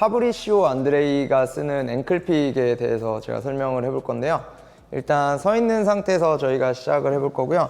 파브리시오 안드레이가 쓰는 앵클픽에 대해서 제가 설명을 해볼 건데요. 일단 서 있는 상태에서 저희가 시작을 해볼 거고요.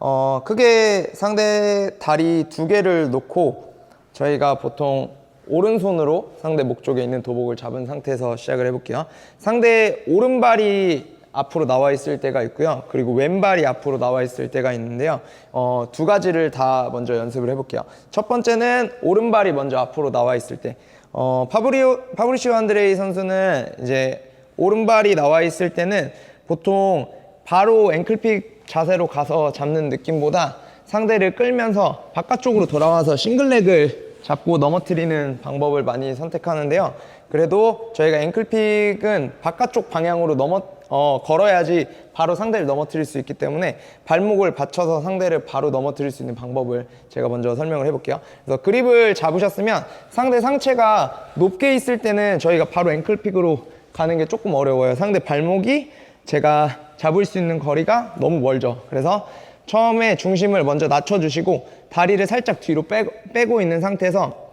어, 크게 상대 다리 두 개를 놓고 저희가 보통 오른손으로 상대 목 쪽에 있는 도복을 잡은 상태에서 시작을 해볼게요. 상대 오른발이 앞으로 나와 있을 때가 있고요. 그리고 왼발이 앞으로 나와 있을 때가 있는데요. 어, 두 가지를 다 먼저 연습을 해볼게요. 첫 번째는 오른발이 먼저 앞으로 나와 있을 때. 어, 파브리오, 파브리시오 안드레이 선수는 이제 오른발이 나와 있을 때는 보통 바로 앵클픽 자세로 가서 잡는 느낌보다 상대를 끌면서 바깥쪽으로 돌아와서 싱글렉을 잡고 넘어뜨리는 방법을 많이 선택하는데요. 그래도 저희가 앵클픽은 바깥쪽 방향으로 넘어 어, 걸어야지 바로 상대를 넘어뜨릴 수 있기 때문에 발목을 받쳐서 상대를 바로 넘어뜨릴 수 있는 방법을 제가 먼저 설명을 해볼게요. 그래서 그립을 잡으셨으면 상대 상체가 높게 있을 때는 저희가 바로 앵클픽으로 가는 게 조금 어려워요. 상대 발목이 제가 잡을 수 있는 거리가 너무 멀죠. 그래서 처음에 중심을 먼저 낮춰주시고 다리를 살짝 뒤로 빼고, 빼고 있는 상태에서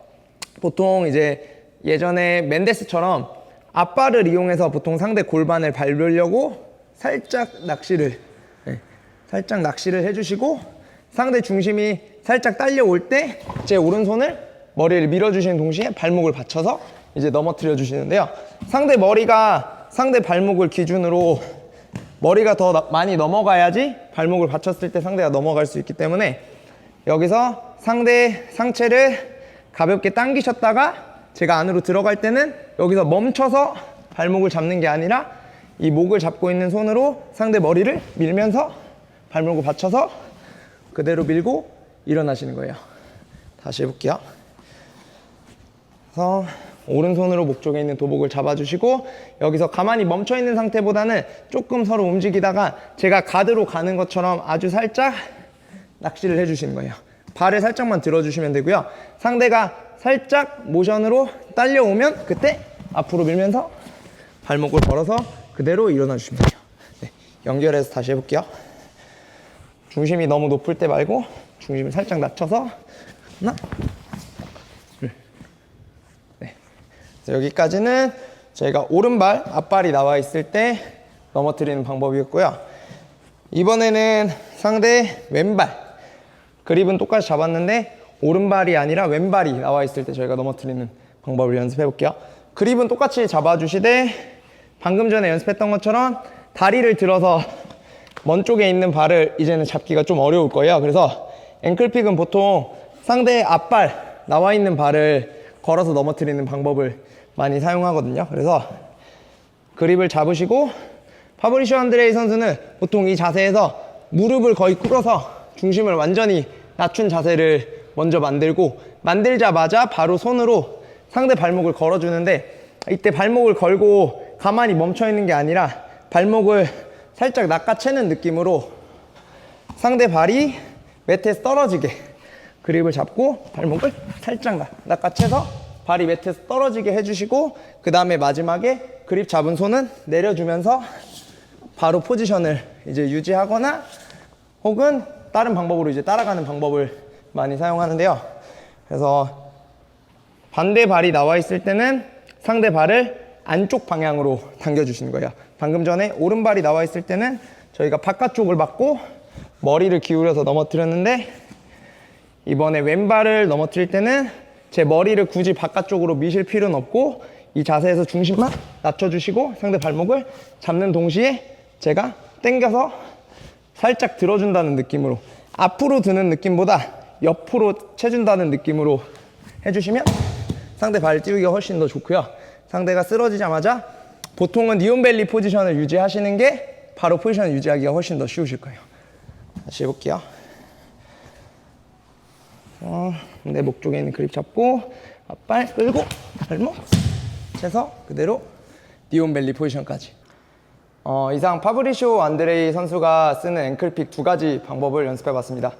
보통 이제 예전에 멘데스처럼 앞발을 이용해서 보통 상대 골반을 밟으려고 살짝 낚시를 네, 살짝 낚시를 해주시고 상대 중심이 살짝 딸려올 때 제 오른손을 머리를 밀어주시는 동시에 발목을 받쳐서 이제 넘어뜨려 주시는데요. 상대 머리가 상대 발목을 기준으로 머리가 더 나- 많이 넘어가야지 발목을 받쳤을 때 상대가 넘어갈 수 있기 때문에 여기서 상대 상체를 가볍게 당기셨다가 제가 안으로 들어갈 때는 여기서 멈춰서 발목을 잡는 게 아니라 이 목을 잡고 있는 손으로 상대 머리를 밀면서 발목을 받쳐서 그대로 밀고 일어나시는 거예요. 다시 해볼게요. 그래서 오른손으로 목 쪽에 있는 도복을 잡아주시고 여기서 가만히 멈춰 있는 상태보다는 조금 서로 움직이다가 제가 가드로 가는 것처럼 아주 살짝 낚시를 해주시는 거예요. 발을 살짝만 들어주시면 되고요. 상대가 살짝 모션으로 딸려오면 그때 앞으로 밀면서 발목을 걸어서 그대로 일어나 주시면 돼요. 네, 연결해서 다시 해볼게요. 중심이 너무 높을 때 말고 중심을 살짝 낮춰서 하나, 그래서 여기까지는 저희가 오른발, 앞발이 나와 있을 때 넘어뜨리는 방법이었고요. 이번에는 상대 왼발. 그립은 똑같이 잡았는데 오른발이 아니라 왼발이 나와 있을 때 저희가 넘어뜨리는 방법을 연습해 볼게요. 그립은 똑같이 잡아주시되 방금 전에 연습했던 것처럼 다리를 들어서 먼 쪽에 있는 발을 이제는 잡기가 좀 어려울 거예요. 그래서 앵클픽은 보통 상대의 앞발 나와 있는 발을 걸어서 넘어뜨리는 방법을 많이 사용하거든요. 그래서 그립을 잡으시고 파브리쇼 안드레이 선수는 보통 이 자세에서 무릎을 거의 꿇어서 중심을 완전히 낮춘 자세를 먼저 만들고 만들자마자 바로 손으로 상대 발목을 걸어주는데 이때 발목을 걸고 가만히 멈춰 있는 게 아니라 발목을 살짝 낚아채는 느낌으로 상대 발이 매트에서 떨어지게 그립을 잡고 발목을 살짝 낚- 낚아채서 발이 매트에서 떨어지게 해주시고 그 다음에 마지막에 그립 잡은 손은 내려주면서 바로 포지션을 이제 유지하거나 혹은 다른 방법으로 이제 따라가는 방법을 많이 사용하는데요. 그래서 반대 발이 나와 있을 때는 상대 발을 안쪽 방향으로 당겨주시는 거예요. 방금 전에 오른발이 나와 있을 때는 저희가 바깥쪽을 받고 머리를 기울여서 넘어뜨렸는데 이번에 왼발을 넘어뜨릴 때는 제 머리를 굳이 바깥쪽으로 미실 필요는 없고 이 자세에서 중심만 낮춰주시고 상대 발목을 잡는 동시에 제가 당겨서 살짝 들어준다는 느낌으로 앞으로 드는 느낌보다 옆으로 채준다는 느낌으로 해주시면 상대 발 띄우기가 훨씬 더 좋고요. 상대가 쓰러지자마자 보통은 니온벨리 포지션을 유지하시는 게 바로 포지션을 유지하기가 훨씬 더 쉬우실 거예요. 다시 해볼게요. 어, 내 목 쪽에 있는 그립 잡고 앞발 끌고 발목 채서 그대로 니온벨리 포지션까지 어, 이상 파브리쇼 안드레이 선수가 쓰는 앵클픽 두 가지 방법을 연습해 봤습니다.